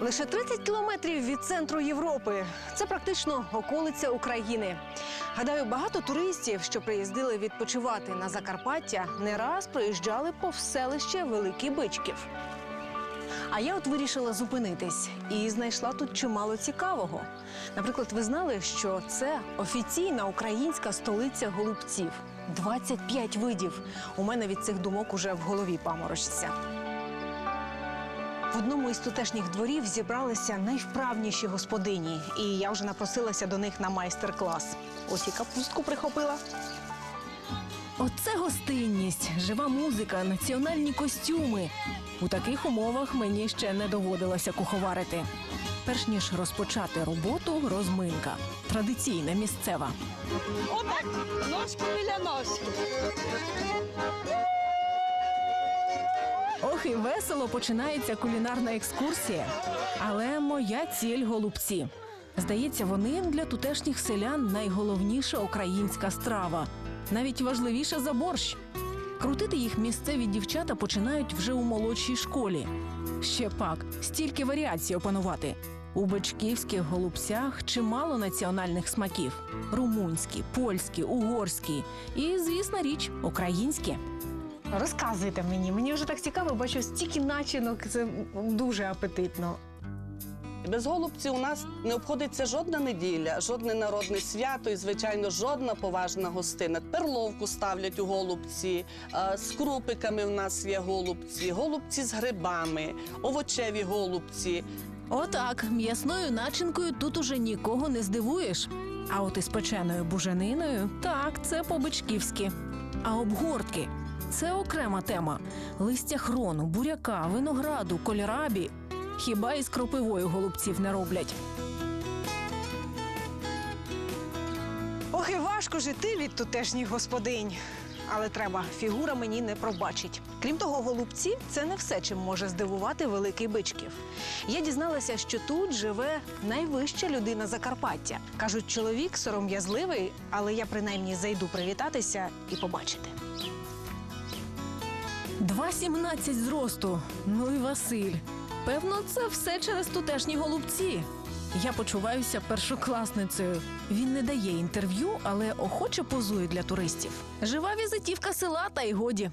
Лише 30 кілометрів від центру Європи. Це практично околиця України. Гадаю, багато туристів, що приїздили відпочивати на Закарпаття, не раз проїжджали повз селище Великий Бичків. А я от вирішила зупинитись і знайшла тут чимало цікавого. Наприклад, ви знали, що це офіційна українська столиця голубців. 25 видів. У мене від цих думок уже в голові паморочиться. В одному із тутешніх дворів зібралися найвправніші господині, і я вже напросилася до них на майстер-клас. Ось і капустку прихопила. Оце гостинність, жива музика, національні костюми. У таких умовах мені ще не доводилося куховарити. Перш ніж розпочати роботу, розминка. Традиційна місцева. Отак, ножки біля ножки. І весело починається кулінарна екскурсія. Але моя ціль голубці. Здається, вони для тутешніх селян найголовніша українська страва, навіть важливіша за борщ. Крутити їх місцеві дівчата починають вже у молодшій школі. Ще пак, стільки варіацій опанувати. У бичківських голубцях чимало національних смаків: румунські, польські, угорські і, звісна річ, українські. Розказуйте мені, мені вже так цікаво, бачу стільки начинок, це дуже апетитно. Без голубців у нас не обходиться жодна неділя, жодне народне свято і, звичайно, жодна поважна гостина. Перловку ставлять у голубці, е, з крупиками в нас є голубці, голубці з грибами, овочеві голубці. Отак, м'ясною начинкою тут уже нікого не здивуєш. А от із печеною бужениною так, це по-бичківськи. А обгортки це окрема тема. Листя хрону, буряка, винограду, кольрабі. Хіба із кропивою голубців не роблять. Ох, і важко жити від тутешніх господинь. Але треба, фігура мені не пробачить. Крім того, голубці це не все, чим може здивувати великий бичків. Я дізналася, що тут живе найвища людина Закарпаття. Кажуть, чоловік сором'язливий, але я принаймні зайду привітатися і побачити. 2,17 зросту. Ну і Василь. Певно, це все через тутешні голубці. Я почуваюся першокласницею. Він не дає інтерв'ю, але охоче позує для туристів. Жива візитівка села, та й годі.